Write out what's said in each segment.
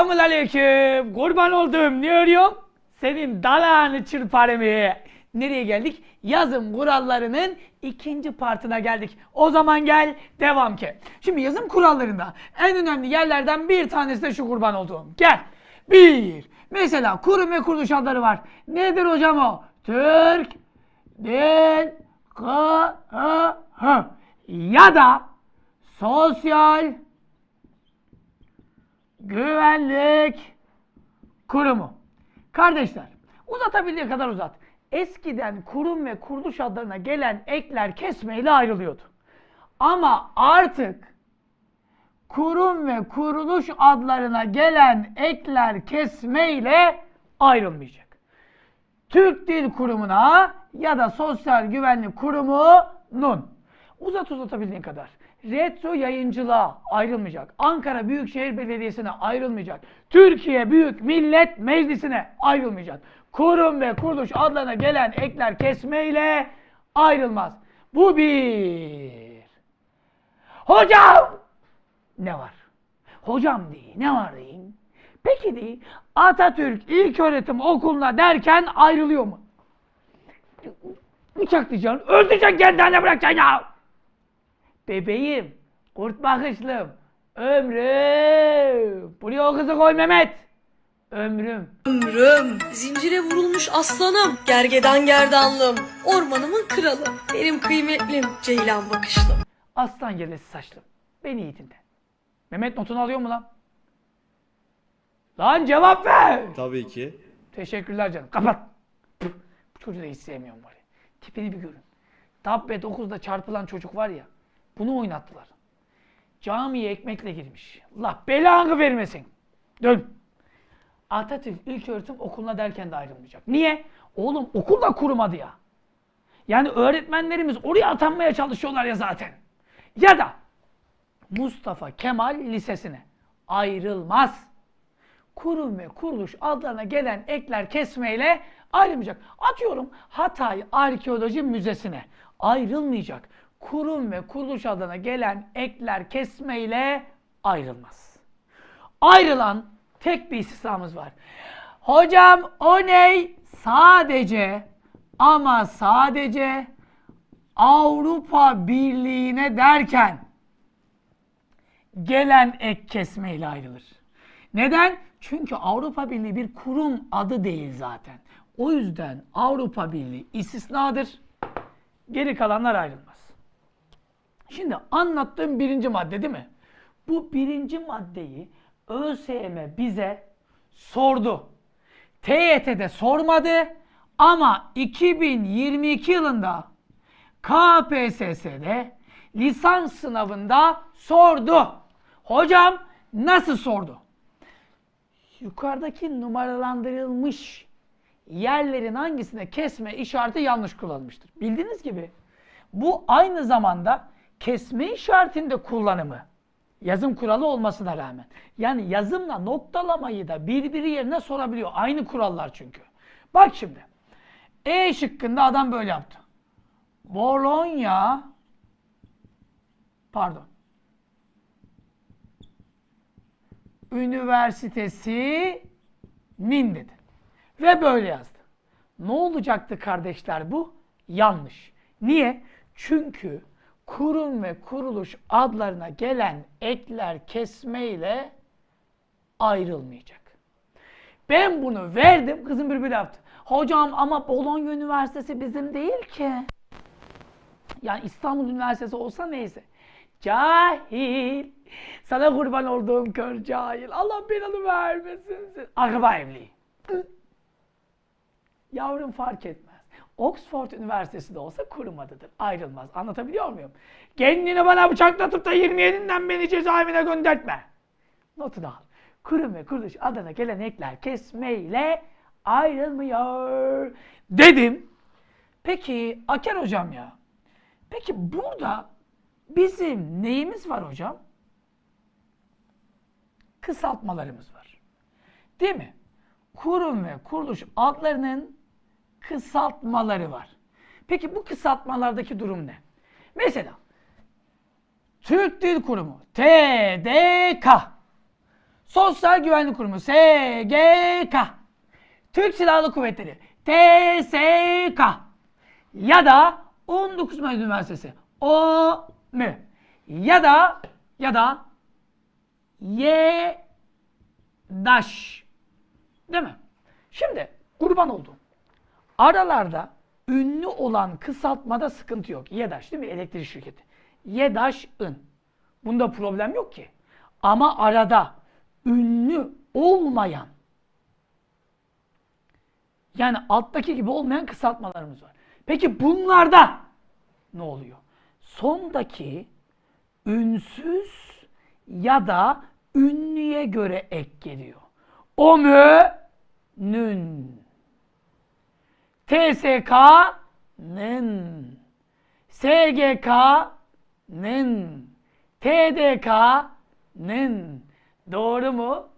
Selamun aleyküm. Kurban oldum. Ne arıyorum? Senin dalağını çırparım. Nereye geldik? Yazım kurallarının ikinci partına geldik. O zaman gel devam ki. Şimdi yazım kurallarında en önemli yerlerden bir tanesi de şu kurban olduğum. Gel. Bir. Mesela kurum ve kuruluş adları var. Nedir hocam o? Türk, Dil, K, H, H. Ya da sosyal, Güvenlik Kurumu. Kardeşler, uzatabildiği kadar uzat. Eskiden kurum ve kuruluş adlarına gelen ekler kesmeyle ayrılıyordu. Ama artık kurum ve kuruluş adlarına gelen ekler kesmeyle ayrılmayacak. Türk Dil Kurumu'na ya da Sosyal Güvenlik Kurumu'nun uzat uzatabildiğin kadar. Retro yayıncılığa ayrılmayacak. Ankara Büyükşehir Belediyesi'ne ayrılmayacak. Türkiye Büyük Millet Meclisi'ne ayrılmayacak. Kurum ve kuruluş adlarına gelen ekler kesmeyle ayrılmaz. Bu bir. Hocam! Ne var? Hocam değil, ne var diyeyim? Peki değil, Atatürk İlköğretim Okulu'na derken ayrılıyor mu? Bıçaklayacaksın, öldüreceksin kendine bırakacaksın ya! Bebeğim, kurt bakışlım, ömrüm. Buraya o kızı koy Mehmet. Ömrüm. Ömrüm, zincire vurulmuş aslanım, gergedan gerdanlım, ormanımın kralı, benim kıymetlim, ceylan bakışlım. Aslan gelesi saçlım. Beni iyi dinle. Mehmet notunu alıyor mu lan? Lan cevap ver. Tabii ki. Teşekkürler canım. Kapat. Bu çocuğu da hiç sevmiyorum ya. Tipini bir görün. Dabbe 9'da çarpılan çocuk var ya. Bunu oynattılar. Camiye ekmekle girmiş. Allah belanı vermesin. Dön. Atatürk İlköğretim Okulu'na derken de ayrılmayacak. Niye? Oğlum okul da kurumadı ya. Yani öğretmenlerimiz oraya atanmaya çalışıyorlar ya zaten. Ya da Mustafa Kemal Lisesi'ne ayrılmaz kurum ve kuruluş adlarına gelen ekler kesmeyle ayrılmayacak. Atıyorum Hatay Arkeoloji Müzesi'ne ayrılmayacak. Kurum ve kuruluş adına gelen ekler kesmeyle ayrılmaz. Ayrılan tek bir istisnamız var. Hocam o ney? Sadece ama sadece Avrupa Birliği'ne derken gelen ek kesmeyle ayrılır. Neden? Çünkü Avrupa Birliği bir kurum adı değil zaten. O yüzden Avrupa Birliği istisnadır. Geri kalanlar ayrılmaz. Şimdi anlattığım birinci madde değil mi? Bu birinci maddeyi ÖSYM bize sordu. TYT'de sormadı ama 2022 yılında KPSS'de lisans sınavında sordu. Hocam nasıl sordu? Yukarıdaki numaralandırılmış yerlerin hangisinde kesme işareti yanlış kullanılmıştır. Bildiğiniz gibi bu aynı zamanda kesme işaretinde kullanımı yazım kuralı olmasına rağmen. Yani yazımla noktalamayı da birbiri yerine sorabiliyor. Aynı kurallar çünkü. Bak şimdi. E şıkkında adam böyle yaptı. Bologna pardon. Üniversitesi min dedi. Ve böyle yazdı. Ne olacaktı kardeşler bu? Yanlış. Niye? Çünkü kurum ve kuruluş adlarına gelen ekler kesmeyle ayrılmayacak. Ben bunu verdim, kızım bir yaptı. Hocam ama Bologna Üniversitesi bizim değil ki. Yani İstanbul Üniversitesi olsa neyse. Cahil. Sana kurban olduğum kör cahil. Allah belanı vermesin. Akraba evliliği. Yavrum fark etmez. Oxford Üniversitesi de olsa kurum adıdır. Ayrılmaz. Anlatabiliyor muyum? Kendini bana bıçaklatıp da 27'den beni cezaevine göndertme. Notunu al. Kurum ve kuruluş adına gelen ekler kesmeyle ayrılmıyor. Dedim. Peki Aker hocam ya. Peki burada bizim neyimiz var hocam? Kısaltmalarımız var. Değil mi? Kurum ve kuruluş adlarının kısaltmaları var. Peki bu kısaltmalardaki durum ne? Mesela Türk Dil Kurumu TDK Sosyal Güvenlik Kurumu SGK, Türk Silahlı Kuvvetleri TSK ya da 19 Mayıs Üniversitesi OMÜ ya da ya da YDAŞ değil mi? Şimdi kurban oldum. Aralarda ünlü olan kısaltmada sıkıntı yok. YEDAŞ değil mi? Elektrik şirketi. YEDAŞ'ın. Bunda problem yok ki. Ama arada ünlü olmayan yani alttaki gibi olmayan kısaltmalarımız var. Peki bunlarda ne oluyor? Sondaki ünsüz ya da ünlüye göre ek geliyor. O mü nün. TSK'nın, SGK'nın, TDK'nın. Doğru mu?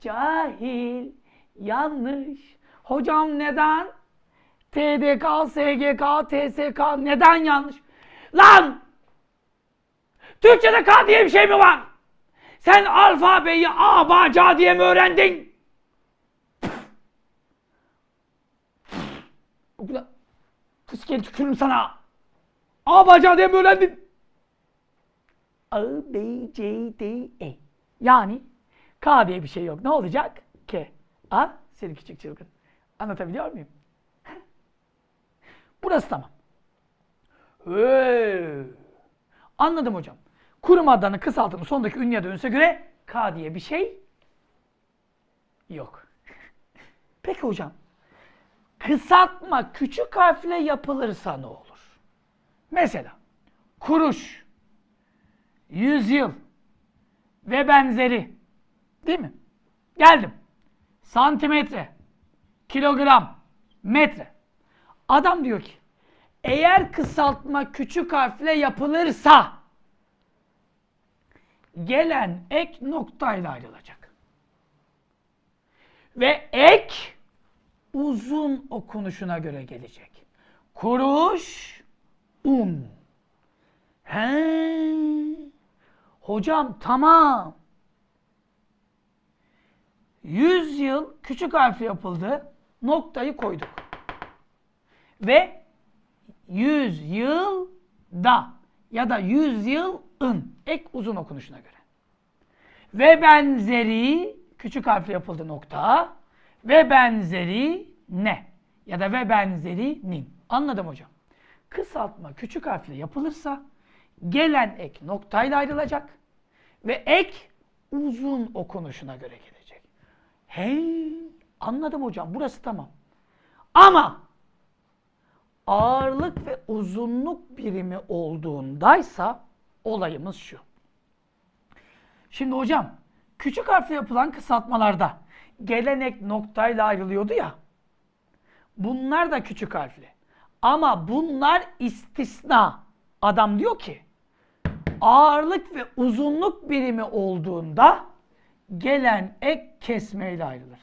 Cahil, yanlış. Hocam neden? TDK, SGK, TSK neden yanlış? Lan! Türkçe'de K diye bir şey mi var? Sen alfabeyi A, B, C diye mi öğrendin? Fıskiye tükürürüm sana. A bacağı diye mi öğrendin? A, B, C, D, E. Yani K diye bir şey yok. Ne olacak? K. A, seni küçük çılgın. Anlatabiliyor muyum? Burası tamam. Hey. Anladım hocam. Kurum adlarının kısaltımı sondaki ünlü ya da ünse göre K diye bir şey yok. Peki hocam. Kısaltma küçük harfle yapılırsa ne olur? Mesela kuruş, yüzyıl ve benzeri. Değil mi? Geldim. Santimetre, kilogram, metre. Adam diyor ki eğer kısaltma küçük harfle yapılırsa gelen ek noktayla ayrılacak. Ve ek uzun okunuşuna göre gelecek. Kuruş, un. He. Hocam tamam. Yüz yıl küçük harfle yapıldı. Noktayı koyduk. Ve yüz yılda ya da yüz yılın ek uzun okunuşuna göre. Ve benzeri küçük harfle yapıldı nokta ve benzeri ne ya da ve benzeri nin. Anladım hocam. Kısaltma küçük harfle yapılırsa gelen ek noktayla ayrılacak ve ek uzun okunuşuna göre gelecek. Hey, anladım hocam. Burası tamam. Ama ağırlık ve uzunluk birimi olduğundaysa olayımız şu. Şimdi hocam küçük harfle yapılan kısaltmalarda gelenek noktayla ayrılıyordu ya. Bunlar da küçük harfli. Ama bunlar istisna. Adam diyor ki ağırlık ve uzunluk birimi olduğunda gelen ek kesmeyle ayrılır.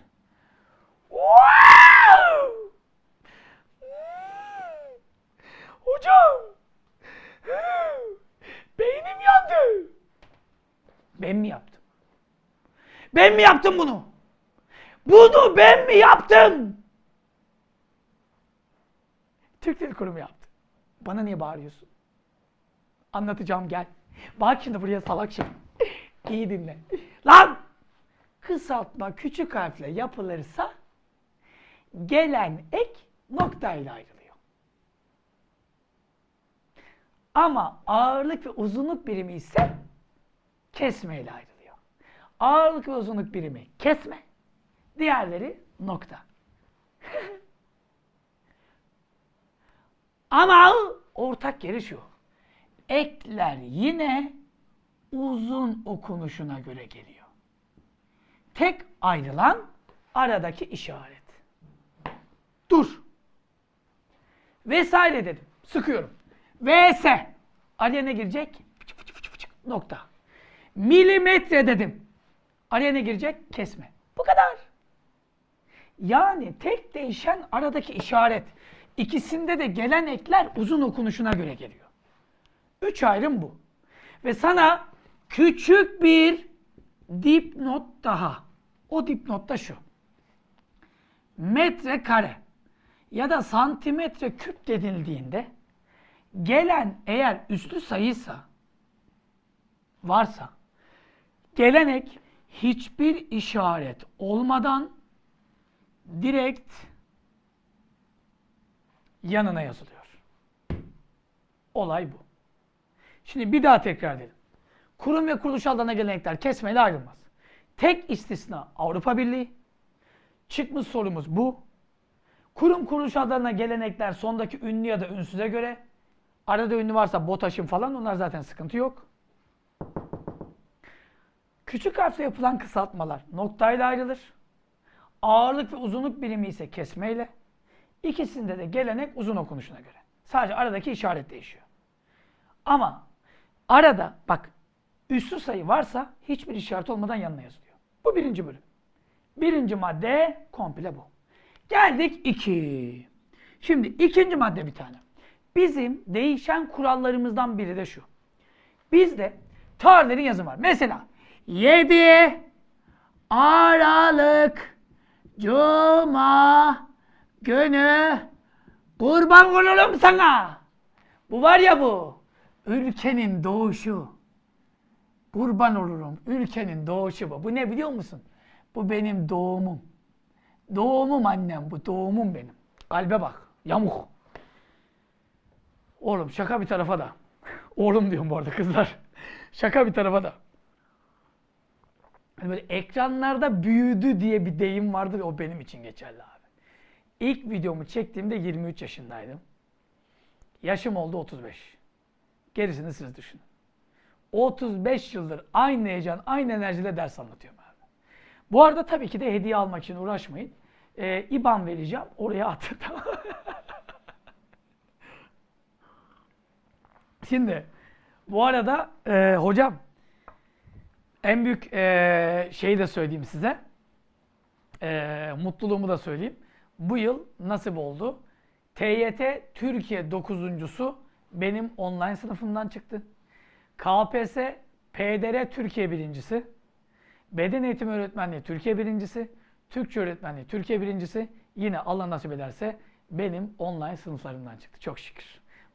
Wow! Hocam! Beynim yandı. Ben mi yaptım? Ben mi yaptım bunu? Bunu ben mi yaptım? Türk Dil Kurumu yaptı. Bana niye bağırıyorsun? Anlatacağım gel. Bak şimdi buraya salak şey. İyi dinle. Lan! Kısaltma küçük harfle yapılırsa gelen ek noktayla ayrılıyor. Ama ağırlık ve uzunluk birimi ise kesmeyle ayrılıyor. Ağırlık ve uzunluk birimi kesme, diğerleri nokta. Ama ortak yeri şu. Ekler yine uzun okunuşuna göre geliyor. Tek ayrılan aradaki işaret. Dur. Vesaire dedim. Sıkıyorum. VS. Araya ne girecek? Nokta. Milimetre dedim. Araya ne girecek? Kesme. Bu kadar. Yani tek değişen aradaki işaret. İkisinde de gelen ekler uzun okunuşuna göre geliyor. Üç ayrım bu. Ve sana küçük bir dipnot daha. O dipnotta şu. Metre kare ya da santimetre küp denildiğinde gelen eğer üslü sayıysa varsa gelenek hiçbir işaret olmadan direkt yanına yazılıyor. Olay bu. Şimdi bir daha tekrar edelim. Kurum ve kuruluş adına gelenekler kesmeyle ayrılmaz. Tek istisna Avrupa Birliği. Çıkmış sorumuz bu. Kurum kuruluş adlarına gelenekler sondaki ünlü ya da ünsüze göre. Arada ünlü varsa BOTAŞ'ın falan onlar zaten sıkıntı yok. Küçük harfle yapılan kısaltmalar noktayla ayrılır. Ağırlık ve uzunluk birimi ise kesmeyle. İkisinde de gelenek uzun okunuşuna göre. Sadece aradaki işaret değişiyor. Ama arada bak üslü sayı varsa hiçbir işaret olmadan yanına yazılıyor. Bu birinci bölüm. Birinci madde komple bu. Geldik iki. Şimdi ikinci madde bir tane. Bizim değişen kurallarımızdan biri de şu. Bizde tarihlerin yazımı var. Mesela 7 Aralık Cuma günü kurban olurum sana. Bu var ya bu. Ülkenin doğuşu. Kurban olurum. Ülkenin doğuşu bu. Bu ne biliyor musun? Bu benim doğumum. Doğumum annem bu. Doğumum benim. Kalbe bak. Yamuk. Oğlum şaka bir tarafa da. Oğlum diyorum bu arada kızlar. Şaka bir tarafa da. Hani böyle ekranlarda büyüdü diye bir deyim vardır o benim için geçerli abi. İlk videomu çektiğimde 23 yaşındaydım. Yaşım oldu 35. Gerisini siz düşünün. 35 yıldır aynı heyecan, aynı enerjiyle ders anlatıyorum abi. Bu arada tabii ki de hediye almak için uğraşmayın. Ee, IBAN vereceğim, oraya atın. Şimdi bu arada e, hocam en büyük e, şeyi de söyleyeyim size. E, mutluluğumu da söyleyeyim. Bu yıl nasip oldu. TYT Türkiye dokuzuncusu benim online sınıfımdan çıktı. KPSS PDR Türkiye birincisi. Beden eğitimi öğretmenliği Türkiye birincisi. Türkçe öğretmenliği Türkiye birincisi. Yine Allah nasip ederse benim online sınıflarımdan çıktı. Çok şükür.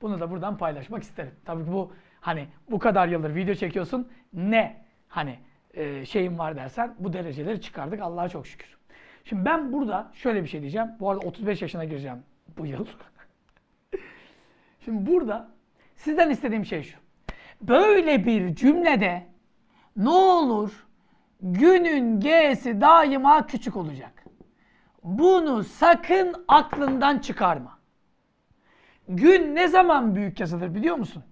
Bunu da buradan paylaşmak isterim. Tabii bu hani bu kadar yıldır video çekiyorsun. Ne hani e, şeyim var dersen bu dereceleri çıkardık Allah'a çok şükür. Şimdi ben burada şöyle bir şey diyeceğim. Bu arada 35 yaşına gireceğim bu yıl. Şimdi burada sizden istediğim şey şu. Böyle bir cümlede ne olur günün G'si daima küçük olacak. Bunu sakın aklından çıkarma. Gün ne zaman büyük yazılır biliyor musun?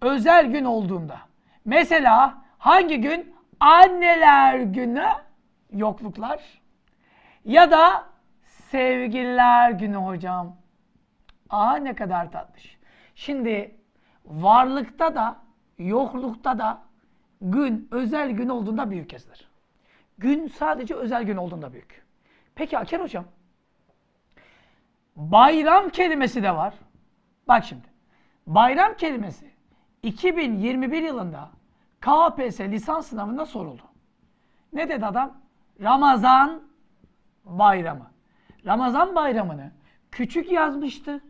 Özel gün olduğunda. Mesela hangi gün? Anneler günü, yokluklar. Ya da sevgililer günü hocam. Aa ne kadar tatlış. Şimdi varlıkta da yoklukta da gün özel gün olduğunda büyük yazılır. Gün sadece özel gün olduğunda büyük. Peki Aker hocam bayram kelimesi de var. Bak şimdi. Bayram kelimesi 2021 yılında KPSS lisans sınavında soruldu. Ne dedi adam? Ramazan bayramı. Ramazan bayramını küçük yazmıştı.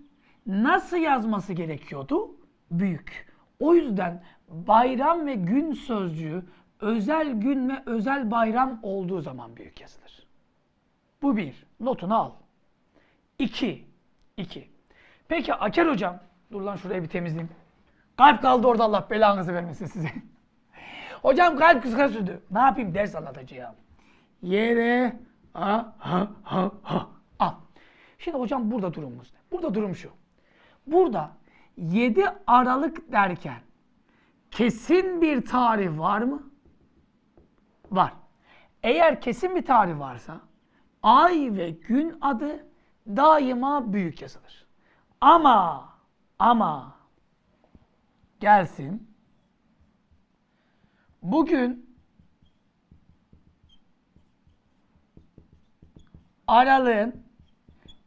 Nasıl yazması gerekiyordu? Büyük. O yüzden bayram ve gün sözcüğü özel gün ve özel bayram olduğu zaman büyük yazılır. Bu bir. Notunu al. İki. İki. Peki Aker hocam. Dur lan şurayı bir temizleyeyim. Kalp kaldı orada Allah belanızı vermesin size. hocam kalp kıska sürdü. Ne yapayım ders anlatacağım. Yere ha ha ha ha. Şimdi hocam burada durumumuz ne? Burada durum şu. Burada 7 Aralık derken kesin bir tarih var mı? Var. Eğer kesin bir tarih varsa ay ve gün adı daima büyük yazılır. Ama ama gelsin bugün Aralık'ın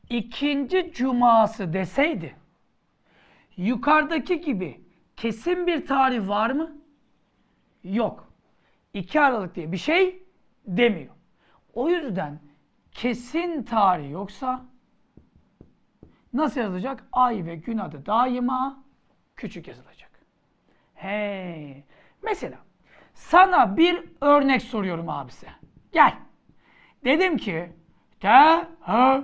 ikinci cuması deseydi yukarıdaki gibi kesin bir tarih var mı? Yok. 2 Aralık diye bir şey demiyor. O yüzden kesin tarih yoksa nasıl yazılacak? Ay ve gün adı daima küçük yazılacak. He. Mesela sana bir örnek soruyorum abisi. Gel. Dedim ki te ha ha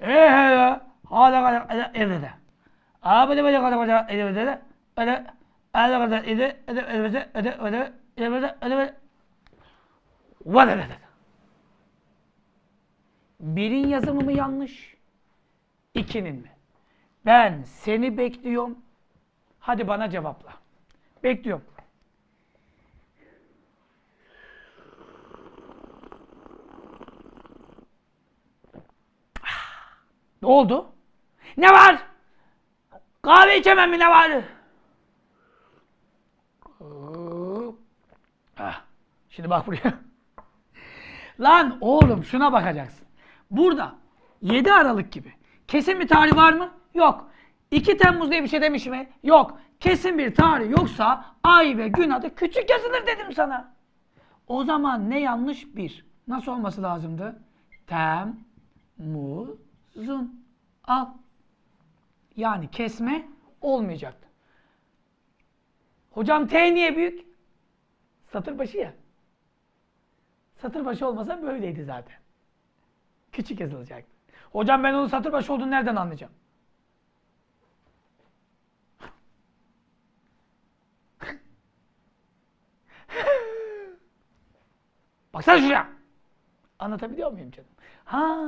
e he hala hala evde. Abi de böyle kadar kadar evde. Öyle öyle kadar evde öyle öyle öyle öyle öyle öyle öyle Birin yazımı mı yanlış? İkinin mi? Ben seni bekliyorum. Hadi bana cevapla. Bekliyorum. Ne oldu? Ne var? Kahve içemem mi ne var? Ah, Şimdi bak buraya. Lan oğlum şuna bakacaksın. Burada 7 Aralık gibi. Kesin bir tarih var mı? Yok. 2 Temmuz diye bir şey demiş mi? Yok. Kesin bir tarih yoksa ay ve gün adı küçük yazılır dedim sana. O zaman ne yanlış? Bir. Nasıl olması lazımdı? Temmuzun. Al. Yani kesme olmayacaktı. Hocam T niye büyük? Satır başı ya. Satır başı olmasa böyleydi zaten. Küçük yazılacaktı. Hocam ben onun satır başı olduğunu nereden anlayacağım? Baksana şuraya. Anlatabiliyor muyum canım? Ha,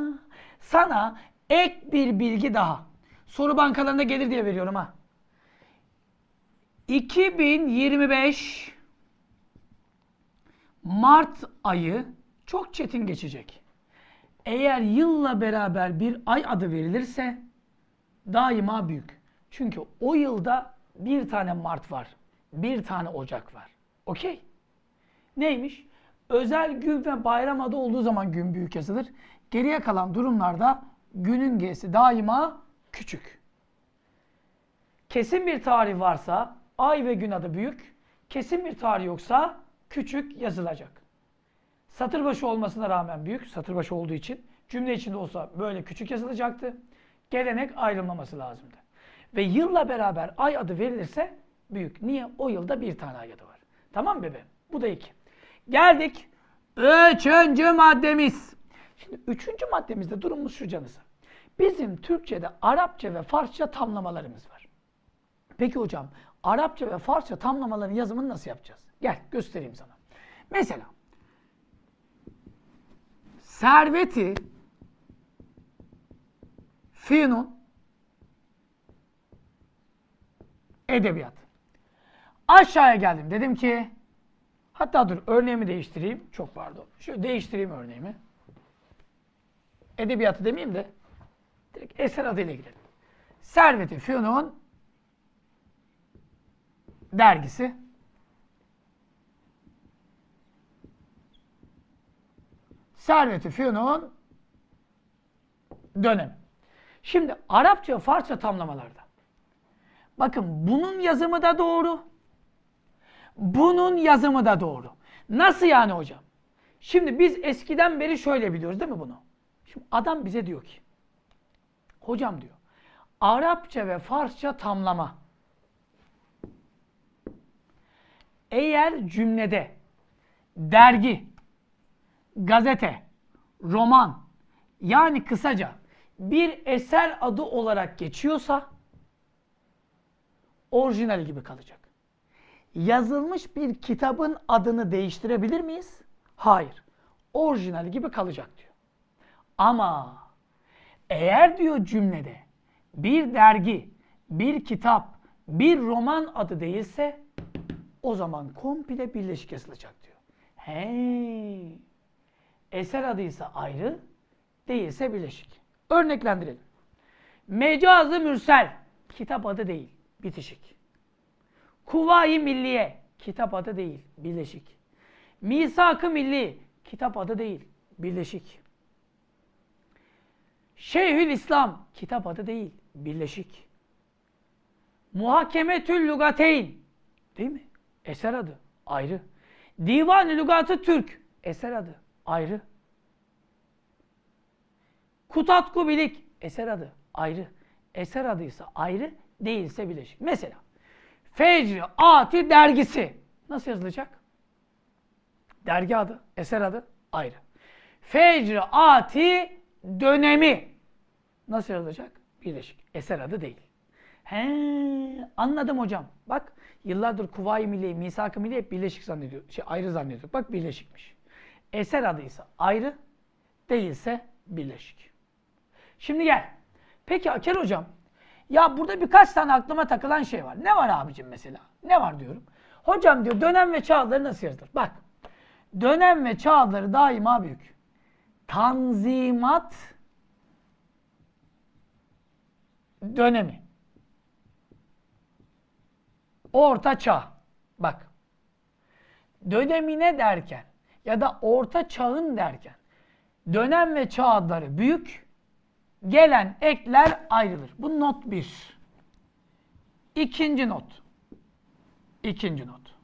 sana ek bir bilgi daha. Soru bankalarında gelir diye veriyorum ha. 2025 Mart ayı çok çetin geçecek. Eğer yılla beraber bir ay adı verilirse daima büyük. Çünkü o yılda bir tane Mart var. Bir tane Ocak var. Okey? Neymiş? Özel gün ve bayram adı olduğu zaman gün büyük yazılır. Geriye kalan durumlarda günün G'si daima küçük. Kesin bir tarih varsa ay ve gün adı büyük, kesin bir tarih yoksa küçük yazılacak. Satır başı olmasına rağmen büyük, satır başı olduğu için cümle içinde olsa böyle küçük yazılacaktı. Gelenek ayrılmaması lazımdı. Ve yılla beraber ay adı verilirse büyük. Niye? O yılda bir tane ay adı var. Tamam mı bebeğim? Bu da iki. Geldik üçüncü maddemiz. Şimdi üçüncü maddemizde durumumuz şu canısı. Bizim Türkçe'de Arapça ve Farsça tamlamalarımız var. Peki hocam Arapça ve Farsça tamlamaların yazımını nasıl yapacağız? Gel göstereyim sana. Mesela serveti fiilun edebiyat. Aşağıya geldim. Dedim ki hatta dur örneğimi değiştireyim. Çok pardon. Şu değiştireyim örneğimi. Edebiyatı demeyeyim de direkt eser adıyla gidelim. Serveti Fünun dergisi Servet-i Fünun dönem. Şimdi Arapça Farsça tamlamalarda. Bakın bunun yazımı da doğru. Bunun yazımı da doğru. Nasıl yani hocam? Şimdi biz eskiden beri şöyle biliyoruz değil mi bunu? Şimdi adam bize diyor ki hocam diyor Arapça ve Farsça tamlama eğer cümlede dergi, gazete, roman yani kısaca bir eser adı olarak geçiyorsa orijinali gibi kalacak. Yazılmış bir kitabın adını değiştirebilir miyiz? Hayır. Orijinali gibi kalacak diyor. Ama eğer diyor cümlede bir dergi, bir kitap, bir roman adı değilse o zaman komple birleşik yazılacak diyor. He. Eser adıysa ayrı, değilse birleşik. Örneklendirelim. Mecazı mürsel, kitap adı değil, bitişik. Kuvayi Milliye, kitap adı değil, birleşik. Misak-ı Milli, kitap adı değil, birleşik. Şeyhül İslam, kitap adı değil, birleşik. Muhakemetül Lugateyn, değil mi? Eser adı, ayrı. Divan-ı Lugatı Türk, eser adı, ayrı. Kutat Kubilik eser adı ayrı. Eser adıysa ayrı, değilse bileşik. Mesela Fecri Ati dergisi nasıl yazılacak? Dergi adı, eser adı ayrı. Fecri Ati dönemi nasıl yazılacak? Birleşik. Eser adı değil. He, anladım hocam. Bak yıllardır Kuvayi Milliye, Misak-ı Milliye hep birleşik zannediyor. Şey ayrı zannediyorduk. Bak birleşikmiş. Eser adıysa ayrı, değilse birleşik. Şimdi gel. Peki Akel hocam, ya burada birkaç tane aklıma takılan şey var. Ne var abicim mesela? Ne var diyorum. Hocam diyor dönem ve çağları nasıl yazılır? Bak. Dönem ve çağları daima büyük. Tanzimat dönemi. Orta çağ. Bak. Dönemine derken ya da orta çağın derken dönem ve çağ adları büyük, gelen ekler ayrılır. Bu not 1. İkinci not. İkinci not.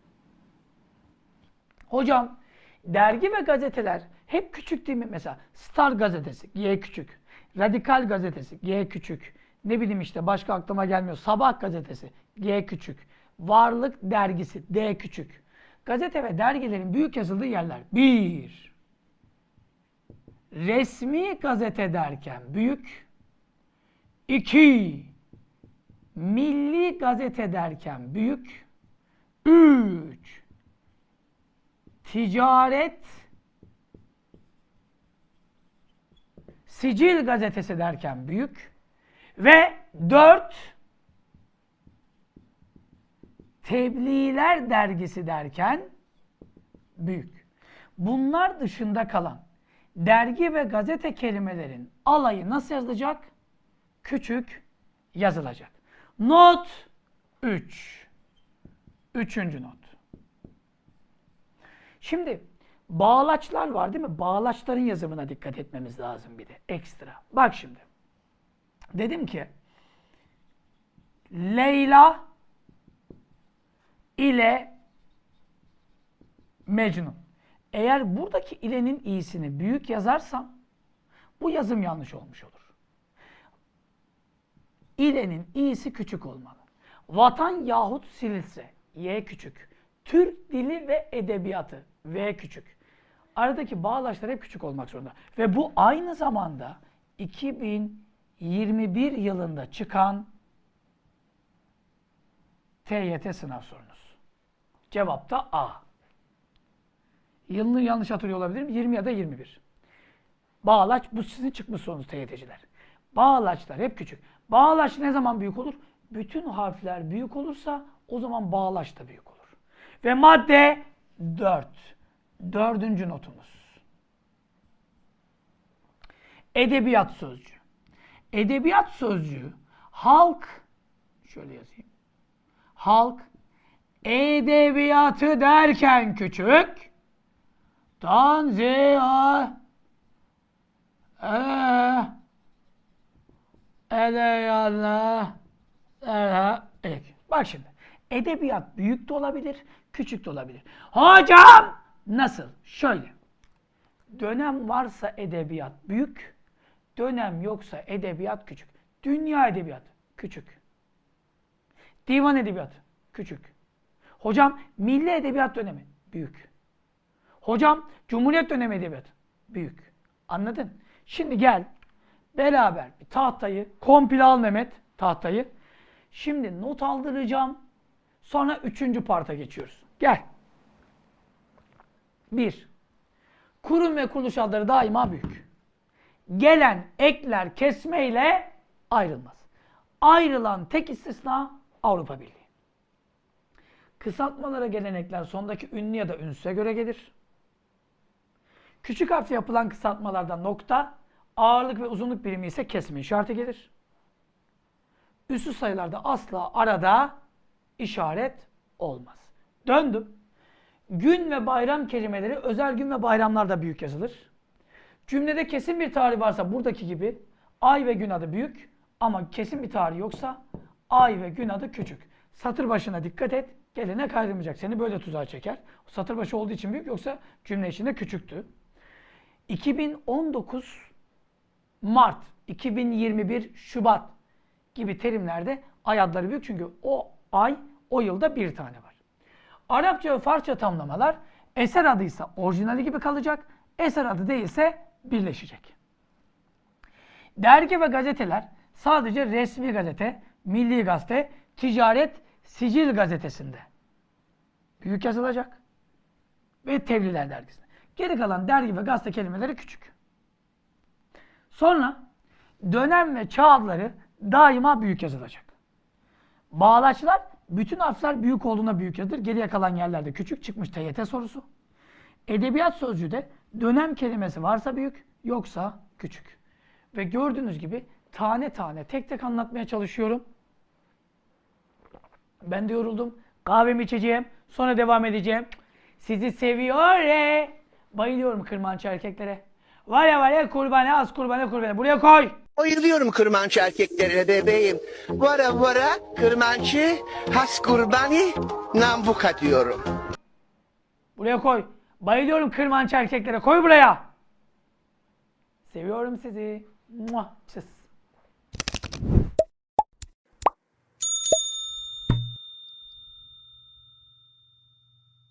Hocam dergi ve gazeteler hep küçük değil mi? Mesela Star gazetesi G küçük. Radikal gazetesi G küçük. Ne bileyim işte başka aklıma gelmiyor. Sabah gazetesi G küçük. Varlık dergisi D küçük. Gazete ve dergilerin büyük yazıldığı yerler. Bir. Resmi gazete derken büyük. İki. Milli gazete derken büyük. Üç. Ticaret Sicil gazetesi derken büyük. Ve dört. Tebliğler dergisi derken büyük. Bunlar dışında kalan dergi ve gazete kelimelerin alayı nasıl yazılacak? Küçük yazılacak. Not 3. Üçüncü not. Şimdi bağlaçlar var değil mi? Bağlaçların yazımına dikkat etmemiz lazım bir de ekstra. Bak şimdi. Dedim ki Leyla ile Mecnun. Eğer buradaki ilenin iyisini büyük yazarsam bu yazım yanlış olmuş olur. İlenin iyisi küçük olmalı. Vatan yahut silse Y küçük. Türk dili ve edebiyatı V küçük. Aradaki bağlaçlar hep küçük olmak zorunda. Ve bu aynı zamanda 2021 yılında çıkan TYT sınav sorunuz. Cevap da A. Yılını yanlış hatırlıyor olabilirim. 20 ya da 21. Bağlaç bu sizin çıkmış sorunuz TYT'ciler. Bağlaçlar hep küçük. Bağlaç ne zaman büyük olur? Bütün harfler büyük olursa o zaman bağlaç da büyük olur. Ve madde 4. Dördüncü notumuz. Edebiyat sözcüğü. Edebiyat sözcüğü halk şöyle yazayım. Halk edebiyatı derken küçük tanziha edebiyatla erha ek. Bak şimdi. Edebiyat büyük de olabilir, küçük de olabilir. Hocam! Nasıl? Şöyle. Dönem varsa edebiyat büyük, dönem yoksa edebiyat küçük. Dünya edebiyatı küçük. Divan edebiyatı küçük. Hocam milli edebiyat dönemi büyük. Hocam Cumhuriyet dönemi edebiyatı büyük. Anladın? Şimdi gel beraber bir tahtayı komple al Mehmet tahtayı. Şimdi not aldıracağım. Sonra üçüncü parta geçiyoruz. Gel. Bir. Kurum ve kuruluş adları daima büyük. Gelen ekler kesmeyle ayrılmaz. Ayrılan tek istisna Avrupa Birliği. Kısaltmalara gelen ekler sondaki ünlü ya da ünsüze göre gelir. Küçük harfle yapılan kısaltmalarda nokta, ağırlık ve uzunluk birimi ise kesme işareti gelir. Üssü sayılarda asla arada işaret olmaz. Döndüm. Gün ve bayram kelimeleri özel gün ve bayramlarda büyük yazılır. Cümlede kesin bir tarih varsa buradaki gibi ay ve gün adı büyük ama kesin bir tarih yoksa ay ve gün adı küçük. Satır başına dikkat et. Gelenek ayrılmayacak. Seni böyle tuzağa çeker. Satır başı olduğu için büyük yoksa cümle içinde küçüktü. 2019 Mart, 2021 Şubat gibi terimlerde ay adları büyük çünkü o ay o yılda bir tane var. Arapça ve Farsça tamlamalar eser adıysa orijinali gibi kalacak, eser adı değilse birleşecek. Dergi ve gazeteler sadece resmi gazete, milli gazete, ticaret, sicil gazetesinde büyük yazılacak ve Tevliler dergisinde. Geri kalan dergi ve gazete kelimeleri küçük. Sonra dönem ve çağ adları daima büyük yazılacak. Bağlaçlar bütün harfler büyük olduğuna büyük yazılır. Geriye kalan yerlerde küçük çıkmış TYT sorusu. Edebiyat sözcüğü dönem kelimesi varsa büyük, yoksa küçük. Ve gördüğünüz gibi tane tane tek tek anlatmaya çalışıyorum. Ben de yoruldum. Kahvemi içeceğim. Sonra devam edeceğim. Sizi seviyor. Bayılıyorum kırmançı erkeklere. Var ya var ya kurbane az kurbane kurbane. Buraya koy. Bayılıyorum kırmançı erkeklerine bebeğim. Vara vara kırmançı has kurbani nambuka diyorum. Buraya koy. Bayılıyorum kırmançı erkeklere. Koy buraya. Seviyorum sizi. Muah. Çıs.